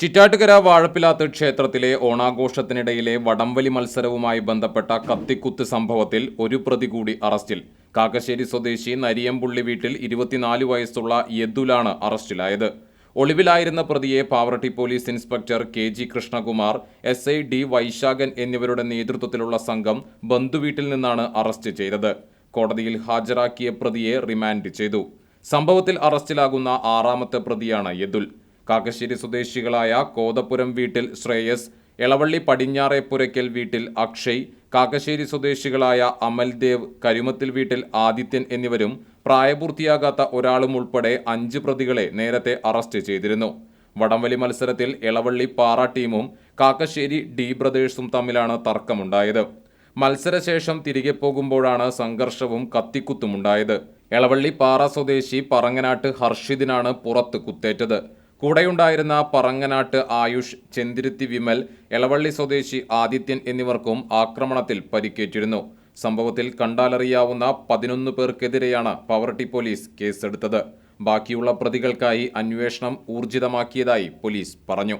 ചിറ്റാട്ടുകര വാഴപ്പിലാത്ത് ക്ഷേത്രത്തിലെ ഓണാഘോഷത്തിനിടയിലെ വടംവലി മത്സരവുമായി ബന്ധപ്പെട്ട കത്തിക്കുത്ത് സംഭവത്തിൽ ഒരു പ്രതി കൂടി അറസ്റ്റിൽ. കാക്കശ്ശേരി സ്വദേശി നരിയമ്പുള്ളി വീട്ടിൽ ഇരുപത്തിനാല് വയസ്സുള്ള യദുലാണ് അറസ്റ്റിലായത്. ഒളിവിലായിരുന്ന പ്രതിയെ Pavaratty police inspector K G Krishnakumar S I D Vaishakhan എന്നിവരുടെ നേതൃത്വത്തിലുള്ള സംഘം ബന്ധുവീട്ടിൽ നിന്നാണ് അറസ്റ്റ് ചെയ്തത്. കോടതിയിൽ ഹാജരാക്കിയ പ്രതിയെ റിമാൻഡ് ചെയ്തു. സംഭവത്തിൽ അറസ്റ്റിലാകുന്ന ആറാമത്തെ പ്രതിയാണ് യദുൽ. കാക്കശ്ശേരി സ്വദേശികളായ കോതപ്പുരം വീട്ടിൽ ശ്രേയസ് എളവള്ളി പടിഞ്ഞാറേപ്പുരയ്ക്കൽ വീട്ടിൽ അക്ഷയ് കാക്കശ്ശേരി സ്വദേശികളായ അമൽദേവ് കരുമത്തിൽ വീട്ടിൽ ആദിത്യൻ എന്നിവരും പ്രായപൂർത്തിയാകാത്ത ഒരാളും ഉൾപ്പെടെ അഞ്ച് പ്രതികളെ നേരത്തെ അറസ്റ്റ് ചെയ്തിരുന്നു. വടംവലി മത്സരത്തിൽ എളവള്ളി പാറ ടീമും കാക്കശ്ശേരി ഡി ബ്രദേഴ്സും തമ്മിലാണ് തർക്കമുണ്ടായത്. മത്സരശേഷം തിരികെ പോകുമ്പോഴാണ് സംഘർഷവും കത്തിക്കുത്തുമുണ്ടായത്. എളവള്ളി പാറ സ്വദേശി പറങ്ങനാട്ട് ഹർഷിദിനാണ് പുറത്ത് കുത്തേറ്റത്. കൂടെയുണ്ടായിരുന്ന പറങ്ങനാട്ട് ആയുഷ് ചെന്തിരുത്തി വിമൽ എളവള്ളി സ്വദേശി ആദിത്യൻ എന്നിവർക്കും ആക്രമണത്തിൽ പരിക്കേറ്റിരുന്നു. സംഭവത്തിൽ കണ്ടാലറിയാവുന്ന പതിനൊന്ന് പേർക്കെതിരെയാണ് പവർട്ടി പോലീസ് കേസെടുത്തത്. ബാക്കിയുള്ള പ്രതികൾക്കായി അന്വേഷണം ഊർജിതമാക്കിയതായി പോലീസ് പറഞ്ഞു.